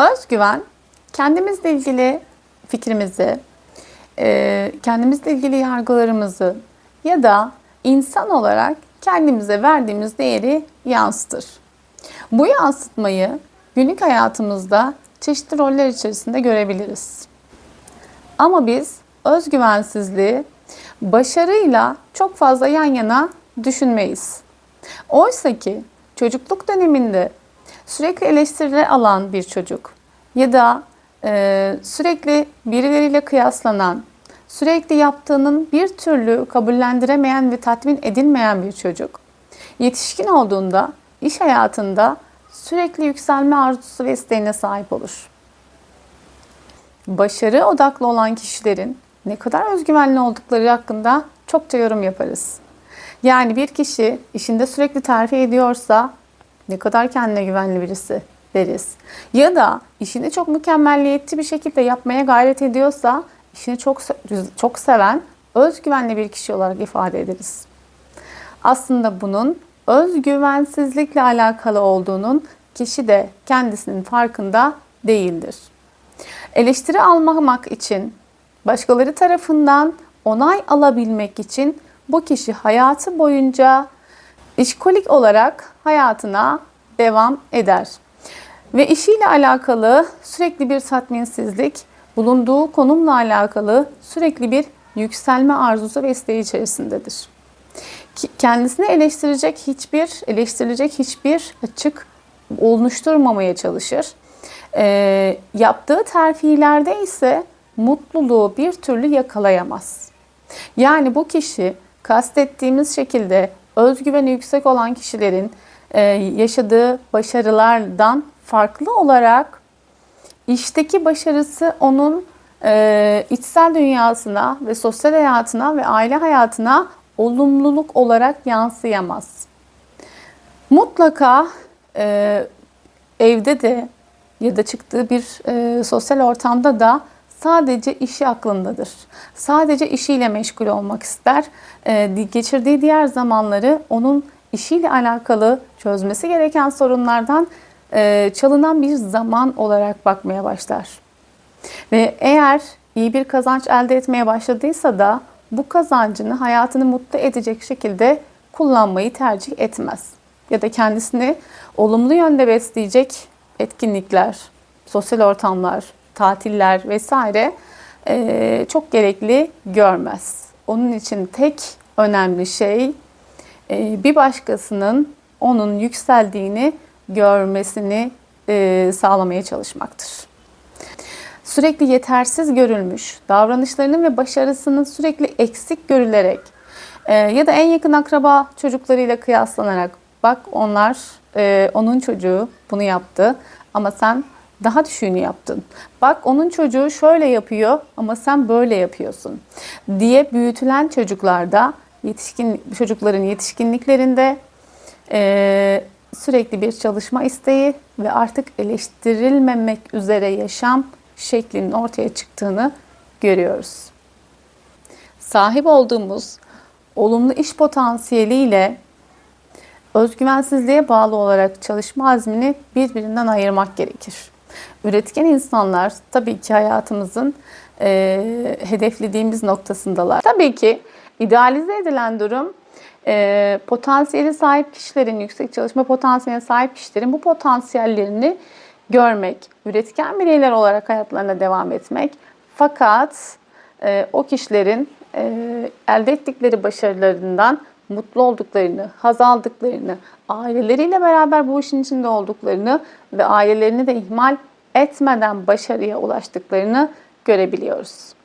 Özgüven, kendimizle ilgili fikrimizi, e, kendimizle ilgili yargılarımızı ya da insan olarak kendimize verdiğimiz değeri yansıtır. Bu yansıtmayı günlük hayatımızda çeşitli roller içerisinde görebiliriz. Ama biz özgüvensizliği başarıyla çok fazla yan yana düşünmeyiz. Oysa ki çocukluk döneminde sürekli eleştiriler alan bir çocuk ya da e, sürekli birileriyle kıyaslanan, sürekli yaptığının bir türlü kabullendiremeyen ve tatmin edilmeyen bir çocuk, yetişkin olduğunda iş hayatında sürekli yükselme arzusu ve isteğine sahip olur. Başarı odaklı olan kişilerin ne kadar özgüvenli oldukları hakkında çokça yorum yaparız. Yani bir kişi işinde sürekli terfi ediyorsa ne kadar kendine güvenli birisi deriz. Ya da işini çok mükemmelliyetçi bir şekilde yapmaya gayret ediyorsa işini çok çok seven, özgüvenli bir kişi olarak ifade ederiz. Aslında bunun özgüvensizlikle alakalı olduğunun kişi de kendisinin farkında değildir. Eleştiri almamak için, başkaları tarafından onay alabilmek için bu kişi hayatı boyunca işkolik olarak hayatına devam eder. Ve işiyle alakalı sürekli bir tatminsizlik, bulunduğu konumla alakalı sürekli bir yükselme arzusu ve isteği içerisindedir. Kendisini eleştirecek hiçbir, eleştirilecek hiçbir açık oluşturmamaya çalışır. E, yaptığı terfilerde ise mutluluğu bir türlü yakalayamaz. Yani bu kişi kastettiğimiz şekilde özgüveni yüksek olan kişilerin e, yaşadığı başarılardan farklı olarak işteki başarısı onun e, içsel dünyasına ve sosyal hayatına ve aile hayatına olumluluk olarak yansıyamaz. Mutlaka e, evde de ya da çıktığı bir e, sosyal ortamda da sadece işi aklındadır. Sadece işiyle meşgul olmak ister. E, geçirdiği diğer zamanları onun işiyle alakalı çözmesi gereken sorunlardan e, çalınan bir zaman olarak bakmaya başlar. Ve eğer iyi bir kazanç elde etmeye başladıysa da bu kazancını hayatını mutlu edecek şekilde kullanmayı tercih etmez. Ya da kendisini olumlu yönde besleyecek etkinlikler, sosyal ortamlar, tatiller vesaire e, çok gerekli görmez. Onun için tek önemli şey e, bir başkasının onun yükseldiğini görmesini e, sağlamaya çalışmaktır. Sürekli yetersiz görülmüş, davranışlarının ve başarısının sürekli eksik görülerek e, ya da en yakın akraba çocuklarıyla kıyaslanarak bak onlar e, onun çocuğu bunu yaptı ama sen daha düşüğünü yaptın. Bak onun çocuğu şöyle yapıyor ama sen böyle yapıyorsun diye büyütülen çocuklarda yetişkin çocukların yetişkinliklerinde e, sürekli bir çalışma isteği ve artık eleştirilmemek üzere yaşam şeklinin ortaya çıktığını görüyoruz. Sahip olduğumuz olumlu iş potansiyeliyle özgüvensizliğe bağlı olarak çalışma azmini birbirinden ayırmak gerekir. Üretken insanlar tabii ki hayatımızın e, hedeflediğimiz noktasındalar. Tabii ki idealize edilen durum e, potansiyeli sahip kişilerin, yüksek çalışma potansiyeline sahip kişilerin bu potansiyellerini görmek, üretken bireyler olarak hayatlarına devam etmek. Fakat e, o kişilerin e, elde ettikleri başarılarından mutlu olduklarını, haz aldıklarını, aileleriyle beraber bu işin içinde olduklarını ve ailelerini de ihmal etmeden başarıya ulaştıklarını görebiliyoruz.